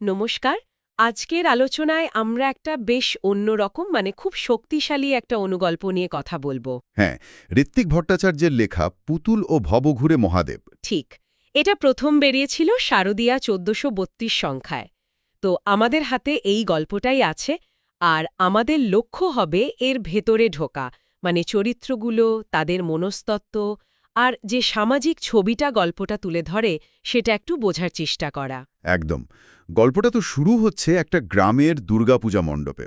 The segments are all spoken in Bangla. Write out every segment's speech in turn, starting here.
নমস্কার আজকের আলোচনায় আমরা একটা বেশ অন্যরকম মানে খুব শক্তিশালী একটা অনুগল্প নিয়ে কথা বলব। হ্যাঁ ঋত্বিক ভট্টাচার্যের লেখা পুতুল ও ভবঘুরে মহাদেব। ঠিক এটা প্রথম বেরিয়েছিল শারদিয়া চোদ্দশো বত্রিশ সংখ্যায়। তো আমাদের হাতে এই গল্পটাই আছে আর আমাদের লক্ষ্য হবে এর ভেতরে ঢোকা মানে চরিত্রগুলো তাদের মনস্তত্ত্ব আর যে সামাজিক ছবিটা গল্পটা তুলে ধরে সেটা একটু বোঝার চেষ্টা করা। একদম। গল্পটা তো শুরু হচ্ছে একটা গ্রামের দুর্গাপূজা মণ্ডপে।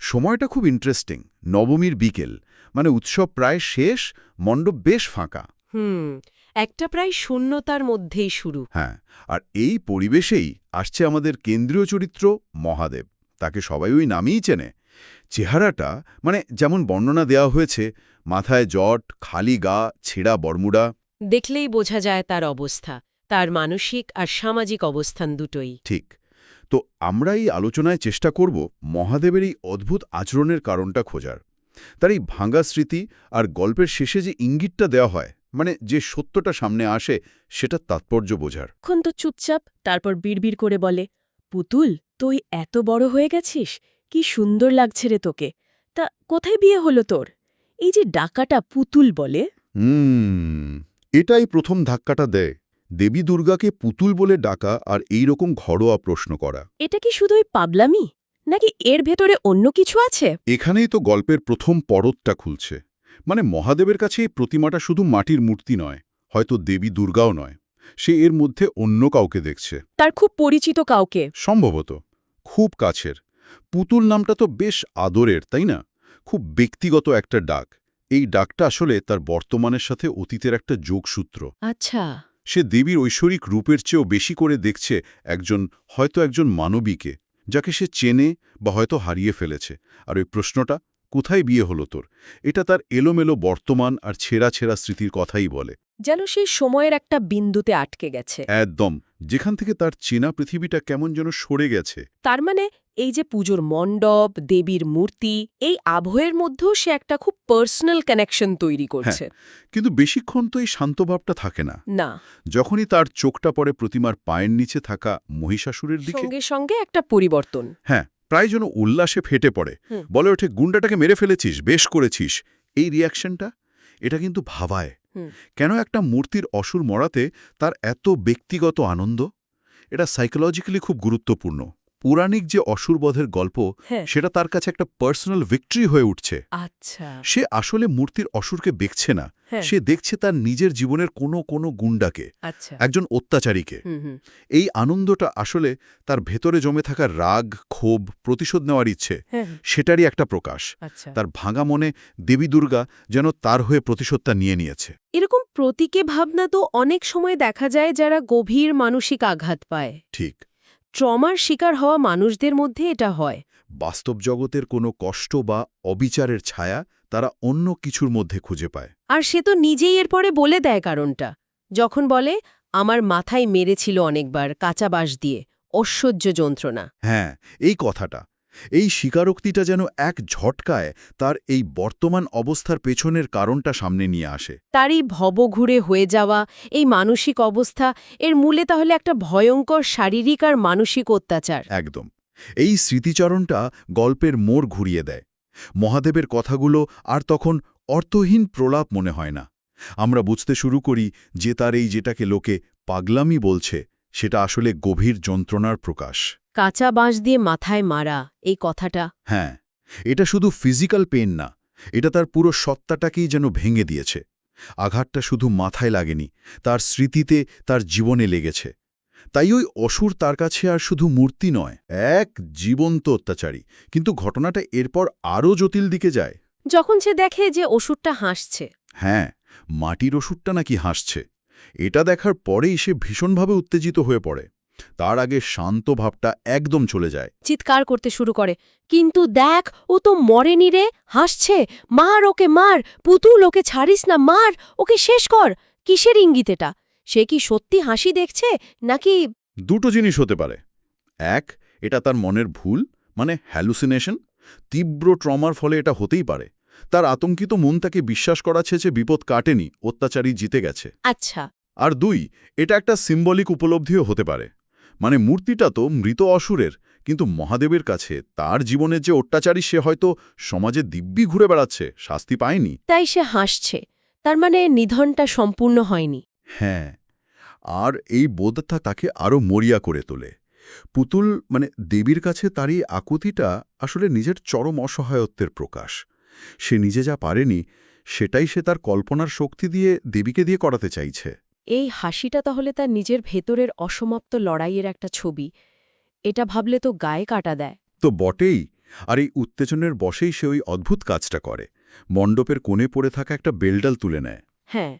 সময়টা খুব ইন্টারেস্টিং নবমীর বিকেল। মানে উৎসব প্রায় শেষ মণ্ডপ বেশ ফাঁকা। হুম একটা প্রায় শূন্যতার মধ্যেই শুরু। হ্যাঁ আর এই পরিবেশেই আসছে আমাদের কেন্দ্রীয় চরিত্র মহাদেব। তাকে সবাই ওই নামেই চেনে। চেহারাটা মানে যেমন বর্ণনা দেওয়া হয়েছে মাথায় জট খালি গা ছেঁড়া বর্মুডা। দেখলেই বোঝা যায় তার অবস্থা তার মানসিক আর সামাজিক অবস্থান দুটোই। ঠিক। তো আমরা এই আলোচনায় চেষ্টা করব মহাদেবের এই অদ্ভুত আচরণের কারণটা খোঁজার। তার এই ভাঙ্গা স্মৃতি আর গল্পের শেষে যে ইঙ্গিতটা দেওয়া হয় মানে যে সত্যটা সামনে আসে সেটা তাৎপর্য বোঝার। এখন তো চুপচাপ তারপর বিড়বিড় করে বলে পুতুল তুই এত বড় হয়ে গেছিস? কি সুন্দর লাগছে রে তোকে। তা কোথায় বিয়ে হলো তোর? এই যে ডাকাটা পুতুল বলে। হুম এটাই প্রথম ধাক্কাটা দেয়। দেবী দুর্গাকে পুতুল বলে ডাকা আর এই রকম ঘরোয়া প্রশ্ন করা। এটা কি শুধুই পাবলামি নাকি এর ভেতরে অন্য কিছু আছে? এখানেই তো গল্পের প্রথম পরতটা খুলছে। মানে মহাদেবের কাছে এই প্রতিমাটা শুধু মাটির মূর্তি নয় হয়তো দেবী দুর্গাও নয়। সে এর মধ্যে অন্য কাউকে দেখছে। তার খুব পরিচিত কাউকে। সম্ভবত খুব কাছের। পুতুল নামটা তো বেশ আদরের তাই না? খুব ব্যক্তিগত একটা ডাক। এই ডাকটা আসলে তার বর্তমানের সাথে অতীতের একটা যোগসূত্র। আচ্ছা। সে দেবীর ঐশ্বরিক রূপের চেয়েও বেশি করে দেখছে একজন হয়তো একজন মানবীকে যাকে সে চেনে বা হয়তো হারিয়ে ফেলেছে। আর ওই প্রশ্নটা কোথায় বিয়ে হলো তোর? এটা তার এলোমেলো বর্তমান আর ছেঁড়া ছেঁড়া স্মৃতির কথাই বলে। যেন সেই সময়ের একটা বিন্দুতে আটকে গেছে। একদম। যেখান থেকে তার চেনা পৃথিবীটা কেমন যেন সরে গেছে। তার মানে এই যে পুজোর মণ্ডপ দেবীর মূর্তি এই আবহের মধ্যেও সে একটা খুব পার্সোনাল কানেকশন তৈরি করছে। কিন্তু বেশিক্ষণ তো এই শান্তভাবটা থাকে না। না। যখনই তার চোখটা পড়ে প্রতিমার পায়ের নিচে থাকা মহিষাসুরের দিকে সঙ্গে সঙ্গে একটা পরিবর্তন। হ্যাঁ প্রায় যেন উল্লাসে ফেটে পড়ে। বলে ওঠে গুন্ডাটাকে মেরে ফেলেছিস বেশ করেছিস। এই রিয়াকশনটা এটা কিন্তু ভাবায়। কেন একটা মূর্তির অসুর মরাতে তার এত ব্যক্তিগত আনন্দ? এটা সাইকোলজিক্যালি খুব গুরুত্বপূর্ণ। পৌরাণিক যে অসুরবধের গল্প হ্যাঁ। সেটা তার কাছে একটা পার্সোনাল ভিক্টরি হয়ে উঠছে। আচ্ছা। সে আসলে মূর্তির অসুরকে দেখছে না। হ্যাঁ। সে দেখছে তার নিজের জীবনের কোনো কোনো গুন্ডাকে আচ্ছা। একজন অত্যাচারীকে। এই আনন্দটা আসলে তার ভেতরে জমে থাকা রাগ ক্ষোভ প্রতিশোধ নেওয়ার ইচ্ছে হ্যাঁ। সেটারই একটা প্রকাশ। আচ্ছা। তার ভাঙা মনে দেবী দুর্গা যেন তার হয়ে প্রতিশোধটা নিয়ে নিয়েছে। এরকম প্রতীকে ভাবনা তো অনেক সময় দেখা যায় যারা গভীর মানসিক আঘাত পায়। ঠিক। ট্রমার শিকার হওয়া মানুষদের মধ্যে এটা হয়। বাস্তব জগতের কোনো কষ্ট বা অবিচারের ছায়া তারা অন্য কিছুর মধ্যে খুঁজে পায়। আর সে তো নিজেই এরপরে বলে দেয় কারণটা। যখন বলে আমার মাথায় মেরেছিল অনেকবার কাঁচা বাঁশ দিয়ে অসহ্য যন্ত্রণা। হ্যাঁ এই কথাটা। এই স্বীকারোক্তিটা যেন এক ঝটকায় তার এই বর্তমান অবস্থার পেছনের কারণটা সামনে নিয়ে আসে। তারই ভবঘুরে হয়ে যাওয়া এই মানসিক অবস্থা এর মূলে তাহলে একটা ভয়ঙ্কর শারীরিক আর মানসিক অত্যাচার। একদম। এই স্মৃতিচরণটা গল্পের মোড় ঘুরিয়ে দেয়। মহাদেবের কথাগুলো আর তখন অর্থহীন প্রলাপ মনে হয় না। আমরা বুঝতে শুরু করি যে তার এই যেটাকে লোকে পাগলামি বলছে সেটা আসলে গভীর যন্ত্রণার প্রকাশ। কাঁচা বাঁশ দিয়ে মাথায় মারা এই কথাটা। হ্যাঁ এটা শুধু ফিজিক্যাল পেন না এটা তার পুরো সত্তাটাকেই যেন ভেঙে দিয়েছে। আঘাতটা শুধু মাথায় লাগেনি তার স্মৃতিতে তার জীবনে লেগেছে। তাই ওই অসুর তার কাছে আর শুধু মূর্তি নয় এক জীবন্ত অত্যাচারী। কিন্তু ঘটনাটা এরপর আরও জটিল দিকে যায়। যখন সে দেখে যে ওষুধটা হাসছে। হ্যাঁ মাটির ওষুধটা নাকি হাসছে। এটা দেখার পরেই সে ভীষণভাবে উত্তেজিত হয়ে পড়ে। তার আগে শান্ত ভাবটা একদম চলে যায়। চিৎকার করতে শুরু করে কিন্তু দেখ ও তো মরেনি রে হাসছে মার ওকে মার পুতুল ওকে ছাড়িস না মার ওকে শেষ কর কিসের ইঙ্গিত এটা? সে কি সত্যি হাসি দেখছে নাকি দুটো জিনিস হতে পারে। এক এটা তার মনের ভুল মানে হ্যালুসিনেশন তীব্র ট্রমার ফলে এটা হতেই পারে। তার আতঙ্কিত মন তাকে বিশ্বাস করাচ্ছে যে বিপদ কাটেনি অত্যাচারী জিতে গেছে। আচ্ছা। আর দুই এটা একটা সিম্বলিক উপলব্ধিও হতে পারে। মানে মূর্তিটা তো মৃত অসুরের কিন্তু মহাদেবের কাছে তার জীবনের যে অত্যাচারী সে হয়তো সমাজে দিব্যি ঘুরে বেড়াচ্ছে শাস্তি পায়নি। তাই সে হাসছে তার মানে নিধনটা সম্পূর্ণ হয়নি। হ্যাঁ আর এই বোধটা তাকে আরও মরিয়া করে তোলে। পুতুল মানে দেবীর কাছে তার এই আকুতিটা আসলে নিজের চরম অসহায়ত্বের প্রকাশ। সে নিজে যা পারেনি সেটাই সে তার কল্পনার শক্তি দিয়ে দেবীকে দিয়ে করাতে চাইছে। এই হাসিটা তাহলে তার নিজের ভেতরের অসমাপ্ত লড়াইয়ের একটা ছবি। এটা ভাবলে তো গায়ে কাটা দেয়। তো বটেই আর এই উত্তেজনের বসেই সে ওই অদ্ভুত কাজটা করে। মণ্ডপের কোণে পড়ে থাকা একটা বেলডাল তুলে নেয়। হ্যাঁ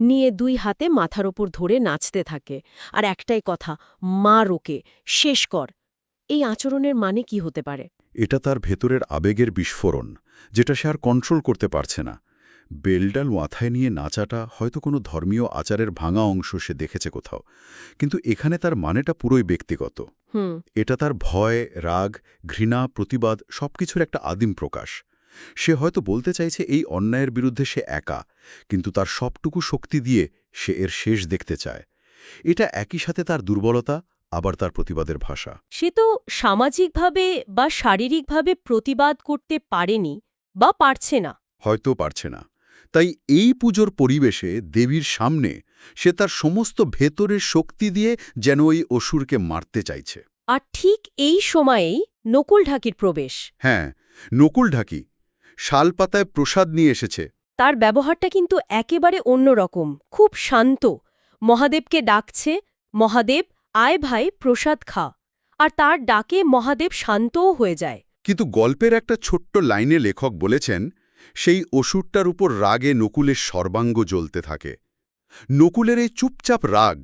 নিয়ে দুই হাতে মাথার ওপর ধরে নাচতে থাকে। আর একটাই কথা মা রোকে শেষ কর। এই আচরণের মানে কি হতে পারে? এটা তার ভেতরের আবেগের বিস্ফোরণ যেটা সে আর কন্ট্রোল করতে পারছে না। বেলডাল মাথায় নিয়ে নাচাটা হয়তো কোনো ধর্মীয় আচারের ভাঙা অংশ সে দেখেছে কোথাও কিন্তু এখানে তার মানেটা পুরোই ব্যক্তিগত। এটা তার ভয় রাগ ঘৃণা প্রতিবাদ সবকিছুর একটা আদিম প্রকাশ। সে হয়তো বলতে চাইছে এই অন্যায়ের বিরুদ্ধে সে একা কিন্তু তার সবটুকু শক্তি দিয়ে সে এর শেষ দেখতে চায়। এটা একই সাথে তার দুর্বলতা আবার তার প্রতিবাদের ভাষা। সে তো সামাজিকভাবে বা শারীরিকভাবে প্রতিবাদ করতে পারেনি বা পারছে না। হয়তো পারছে না। তাই এই পুজোর পরিবেশে দেবীর সামনে সে তার সমস্ত ভেতরের শক্তি দিয়ে যেন ওই অসুরকে মারতে চাইছে। আর ঠিক এই সময়েই নকুল ঢাকির প্রবেশ। হ্যাঁ নকুল ঢাকি শালপাতায় প্রসাদ নিয়ে এসেছে। তার ব্যবহারটা কিন্তু একেবারে অন্যরকম খুব শান্ত। মহাদেবকে ডাকছে মহাদেব আয় ভাই প্রসাদ খা। আর তার ডাকে মহাদেব শান্তও হয়ে যায়। কিন্তু গল্পের একটা ছোট্ট লাইনে লেখক বলেছেন সেই অসুরটার উপর রাগে নকুলের সর্বাঙ্গ জ্বলতে থাকে। নকুলের এই চুপচাপ রাগ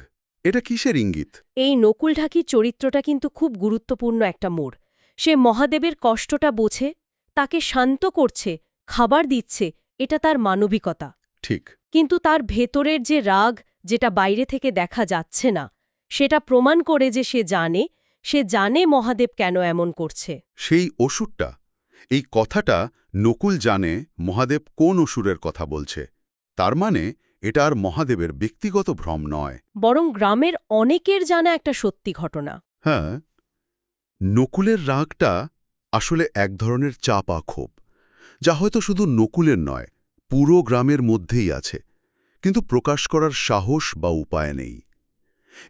এটা কিসের ইঙ্গিত? এই নকুল ঢাকির চরিত্রটা কিন্তু খুব গুরুত্বপূর্ণ একটা মোড়। সে মহাদেবের কষ্টটা বোঝে তাকে শান্ত করছে খাবার দিচ্ছে এটা তার মানবিকতা। ঠিক। কিন্তু তার ভেতরের যে রাগ যেটা বাইরে থেকে দেখা যাচ্ছে না সেটা প্রমাণ করে যে সে জানে সে জানে মহাদেব কেন এমন করছে। সেই অসুরটা এই কথাটা নকুল জানে মহাদেব কোন অসুরের কথা বলছে। তার মানে এটা আর মহাদেবের ব্যক্তিগত ভ্রম নয়। বরং গ্রামের অনেকের জানা একটা সত্যি ঘটনা। হ্যাঁ নকুলের রাগটা আসলে এক ধরনের চাপা ক্ষোভ যা হয়তো শুধু নকুলের নয় পুরো গ্রামের মধ্যেই আছে কিন্তু প্রকাশ করার সাহস বা উপায় নেই।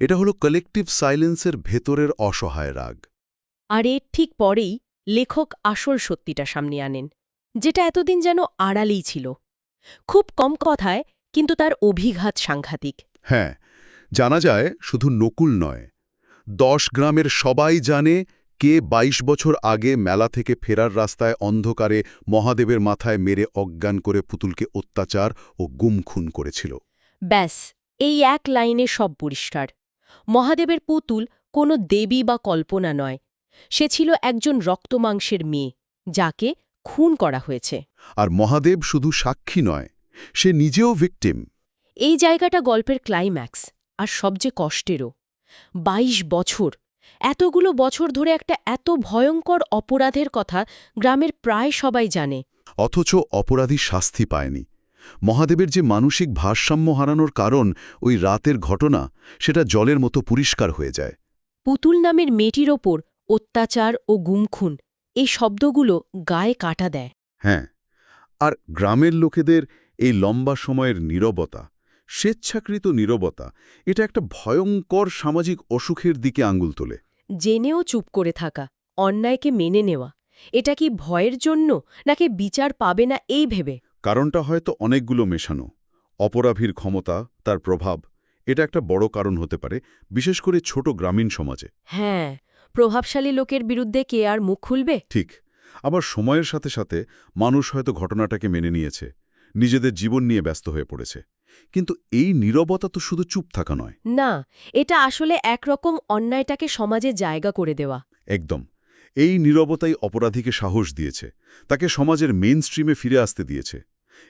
এটা হলো কালেকটিভ সাইলেন্সের ভেতরের অসহায় রাগ। আর এর ঠিক পরেই লেখক আসল সত্যিটা সামনে আনেন যেটা এতদিন যেন আড়ালেই ছিল। খুব কম কথায় কিন্তু তার অভিঘাত সাংঘাতিক। হ্যাঁ জানা যায় শুধু নকুল নয়। দশ গ্রামের সবাই জানে কে ২২ বছর আগে মেলা থেকে ফেরার রাস্তায় অন্ধকারে মহাদেবের মাথায় মেরে অজ্ঞান করে পুতুলকে অত্যাচার ও গুম খুন করেছিল। ব্যাস এই এক লাইনে সব পরিষ্কার। মহাদেবের পুতুল কোনো দেবী বা কল্পনা নয় সে ছিল একজন রক্তমাংসের মেয়ে যাকে খুন করা হয়েছে। আর মহাদেব শুধু সাক্ষী নয় সে নিজেও ভিকটিম এই জায়গাটা গল্পের ক্লাইম্যাক্স আর সবচেয়ে কষ্টেরও। ২২ বছর এতগুলো বছর ধরে একটা এত ভয়ঙ্কর অপরাধের কথা গ্রামের প্রায় সবাই জানে। অথচ অপরাধী শাস্তি পায়নি। মহাদেবের যে মানসিক ভারসাম্য হারানোর কারণ ওই রাতের ঘটনা সেটা জলের মতো পরিষ্কার হয়ে যায়। পুতুল নামের মেয়েটির ওপর অত্যাচার ও গুমখুন এই শব্দগুলো গায়ে কাটা দেয়। হ্যাঁ আর গ্রামের লোকেদের এই লম্বা সময়ের নীরবতা স্বেচ্ছাকৃত নীরবতা এটা একটা ভয়ঙ্কর সামাজিক অসুখের দিকে আঙ্গুল তোলে। জেনেও চুপ করে থাকা অন্যায়কে মেনে নেওয়া এটা কি ভয়ের জন্য নাকি বিচার পাবে না এই ভেবে? কারণটা হয়তো অনেকগুলো মেশানো অপরাধীর ক্ষমতা তার প্রভাব এটা একটা বড় কারণ হতে পারে বিশেষ করে ছোট গ্রামীণ সমাজে। হ্যাঁ প্রভাবশালী লোকের বিরুদ্ধে কে আর মুখ খুলবে? ঠিক। আবার সময়ের সাথে সাথে মানুষ হয়তো ঘটনাটাকে মেনে নিয়েছে নিজেদের জীবন নিয়ে ব্যস্ত হয়ে পড়েছে। কিন্তু এই নীরবতা তো শুধু চুপ থাকা নয়। না এটা আসলে একরকম অন্যায়টাকে সমাজে জায়গা করে দেওয়া। একদম। এই নীরবতাই অপরাধীকে সাহস দিয়েছে তাকে সমাজের মেইন স্ট্রিমে ফিরে আসতে দিয়েছে।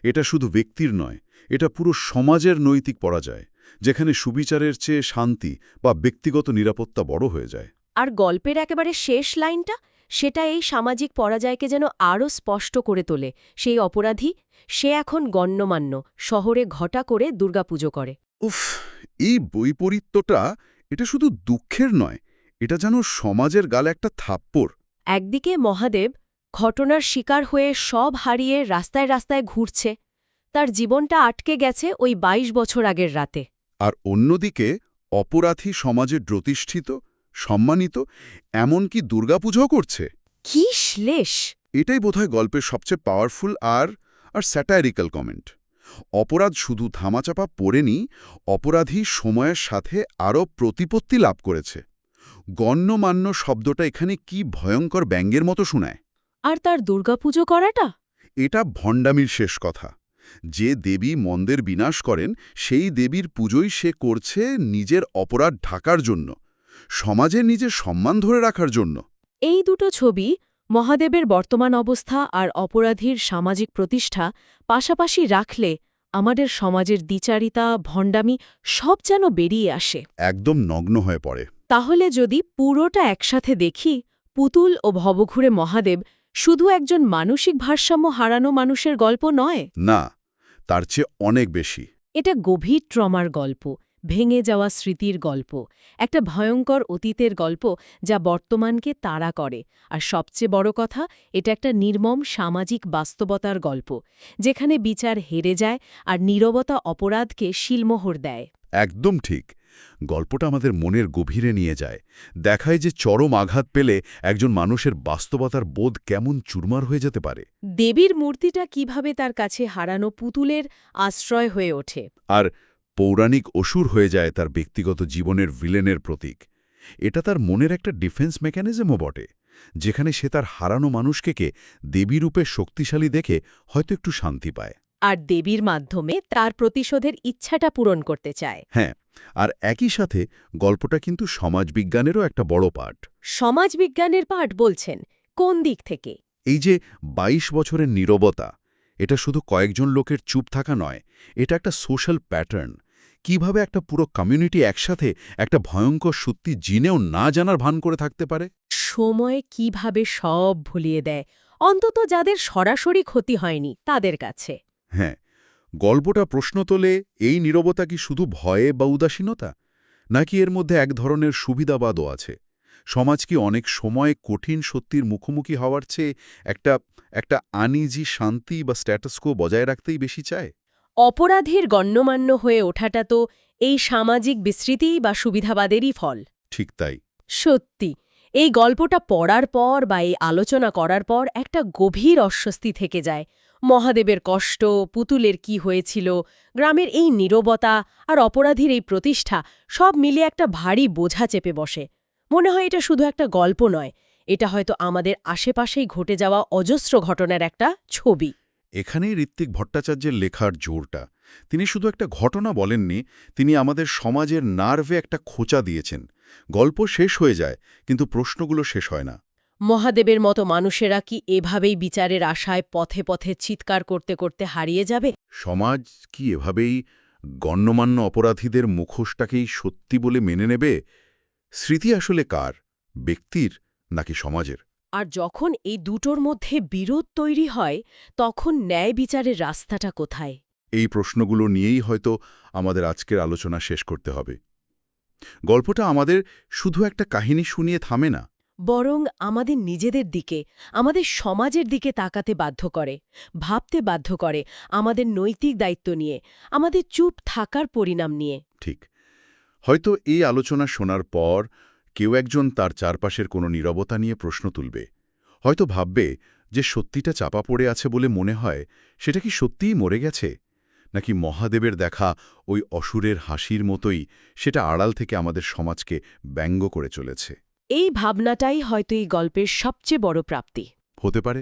এটা শুধু ব্যক্তির নয় এটা পুরো সমাজের নৈতিক পরাজয় যেখানে সুবিচারের চেয়ে শান্তি বা ব্যক্তিগত নিরাপত্তা বড় হয়ে যায়। আর গল্পের একেবারে শেষ লাইনটা সেটা এই সামাজিক পরাজয়কে যেন আরও স্পষ্ট করে তোলে। সেই অপরাধী সে এখন গণ্যমান্য শহরে ঘটা করে দুর্গাপুজো করে। উফ এই বৈপরীত্যটা এটা শুধু দুঃখের নয় এটা যেন সমাজের গালে একটা থাপ্পড়। একদিকে মহাদেব ঘটনার শিকার হয়ে সব হারিয়ে রাস্তায় রাস্তায় ঘুরছে তার জীবনটা আটকে গেছে ওই ২২ বছর আগের রাতে। আর অন্যদিকে অপরাধী সমাজে প্রতিষ্ঠিত সম্মানিত এমনকি দুর্গাপূজাও করছে? কি শ্লেষ! এটাই বোধহয় গল্পের সবচেয়ে পাওয়ারফুল আর আর স্যাটায়ারিক্যাল কমেন্ট অপরাধ শুধু ধামাচাপা পড়েনি অপরাধী সময়ের সাথে আরও প্রতিপত্তি লাভ করেছে। গণ্যমান্য শব্দটা এখানে কি ভয়ঙ্কর ব্যঙ্গের মতো শোনায়? আর তার দুর্গাপুজো করাটা? এটা ভণ্ডামির শেষ কথা। যে দেবী মন্দের বিনাশ করেন সেই দেবীর পুজোই সে করছে নিজের অপরাধ ঢাকার জন্য। সমাজে নিজের সম্মান ধরে রাখার জন্য। এই দুটো ছবি মহাদেবের বর্তমান অবস্থা আর অপরাধীর সামাজিক প্রতিষ্ঠা পাশাপাশি রাখলে আমাদের সমাজের দ্বিচারিতা ভণ্ডামি সব যেন বেরিয়ে আসে। একদম নগ্ন হয়ে পড়ে। তাহলে যদি পুরোটা একসাথে দেখি পুতুল ও ভবঘুরে মহাদেব শুধু একজন মানসিক ভারসাম্য হারানো মানুষের গল্প নয়? না তার চেয়ে অনেক বেশি। এটা গভীর ট্রমার গল্প। ভেঙে যাওয়া স্মৃতির গল্প একটা ভয়ঙ্কর অতীতের গল্প যা বর্তমানকে তাড়া করে। আর সবচেয়ে বড় কথা এটা একটা নির্মম সামাজিক বাস্তবতার গল্প যেখানে বিচার হেরে যায় আর নীরবতা অপরাধকে শিলমোহর দেয়। একদম ঠিক। গল্পটা আমাদের মনের গভীরে নিয়ে যায়। দেখায় যে চরম আঘাত পেলে একজন মানুষের বাস্তবতার বোধ কেমন চুরমার হয়ে যেতে পারে। দেবীর মূর্তিটা কীভাবে তার কাছে হারানো পুতুলের আশ্রয় হয়ে ওঠে। আর পৌরাণিক অসুর হয়ে যায় তার ব্যক্তিগত জীবনের ভিলেনের প্রতীক। এটা তার মনের একটা ডিফেন্স মেকানিজমও বটে যেখানে সে তার হারানো মানুষকে কে দেবীরূপে শক্তিশালী দেখে হয়তো একটু শান্তি পায়। আর দেবীর মাধ্যমে তার প্রতিশোধের ইচ্ছাটা পূরণ করতে চায়। হ্যাঁ আর একই সাথে গল্পটা কিন্তু সমাজবিজ্ঞানেরও একটা বড় পাঠ। সমাজবিজ্ঞানের পাঠ বলছেন কোন দিক থেকে? এই যে ২২ বছরের নীরবতা এটা শুধু কয়েকজন লোকের চুপ থাকা নয় এটা একটা সোশ্যাল প্যাটার্ন কীভাবে একটা পুরো কমিউনিটি একসাথে একটা ভয়ঙ্কর সত্যি জিনেও না জানার ভান করে থাকতে পারে? সময় কীভাবে সব ভুলিয়ে দেয়? অন্তত যাদের সরাসরি ক্ষতি হয়নি তাদের কাছে। হ্যাঁ গল্পটা প্রশ্ন তোলে এই নীরবতা কি শুধু ভয়ে বা উদাসীনতা? নাকি এর মধ্যে এক ধরনের সুবিধাবাদও আছে? সমাজ কি অনেক সময় কঠিন সত্যির মুখোমুখি হওয়ার চেয়ে একটা একটা আনিজি শান্তি বা স্ট্যাটাসকো বজায় রাখতেই বেশি চায়? অপরাধীর গণ্যমান্য হয়ে ওঠাটা তো এই সামাজিক বিস্তৃতি বা সুবিধাবাদেরই ফল। ঠিক তাই। সত্যি এই গল্পটা পড়ার পর বা এই আলোচনা করার পর একটা গভীর অস্বস্তি থেকে যায়। মহাদেবের কষ্ট পুতুলের কি হয়েছিল গ্রামের এই নীরবতা আর অপরাধীর এই প্রতিষ্ঠা সব মিলে একটা ভারী বোঝা চেপে বসে। মনে হয় এটা শুধু একটা গল্প নয় এটা হয়তো আমাদের আশেপাশেই ঘটে যাওয়া অজস্র ঘটনার একটা ছবি। এখানেই ঋত্বিক ভট্টাচার্যের লেখার জোরটা। তিনি শুধু একটা ঘটনা বলেননি তিনি আমাদের সমাজের নার্ভে একটা খোঁচা দিয়েছেন। গল্প শেষ হয়ে যায় কিন্তু প্রশ্নগুলো শেষ হয় না। মহাদেবের মতো মানুষেরা কি এভাবেই বিচারের আশায় পথে পথে চিৎকার করতে করতে হারিয়ে যাবে? সমাজ কি এভাবেই গণ্যমান্য অপরাধীদের মুখোশটাকেই সত্যি বলে মেনে নেবে? স্মৃতি আসলে কার ব্যক্তির নাকি সমাজের? আর যখন এই দুটোর মধ্যে বিরোধ তৈরি হয় তখন ন্যায় বিচারের রাস্তাটা কোথায়? এই প্রশ্নগুলো নিয়েই হয়তো আমাদের আজকের আলোচনা শেষ করতে হবে। গল্পটা আমাদের শুধু একটা কাহিনী শুনিয়ে থামে না। বরং আমাদের নিজেদের দিকে আমাদের সমাজের দিকে তাকাতে বাধ্য করে ভাবতে বাধ্য করে আমাদের নৈতিক দায়িত্ব নিয়ে আমাদের চুপ থাকার পরিণাম নিয়ে। ঠিক। হয়তো এই আলোচনা শোনার পর কেউ একজন তার চারপাশের কোনো নীরবতা নিয়ে প্রশ্ন তুলবে। হয়তো ভাববে যে সত্যিটা চাপা পড়ে আছে বলে মনে হয় সেটা কি সত্যিই মরে গেছে? নাকি মহাদেবের দেখা ওই অসুরের হাসির মতোই সেটা আড়াল থেকে আমাদের সমাজকে ব্যঙ্গ করে চলেছে? এই ভাবনাটাই হয়তো এই গল্পের সবচেয়ে বড় প্রাপ্তি। হতে পারে।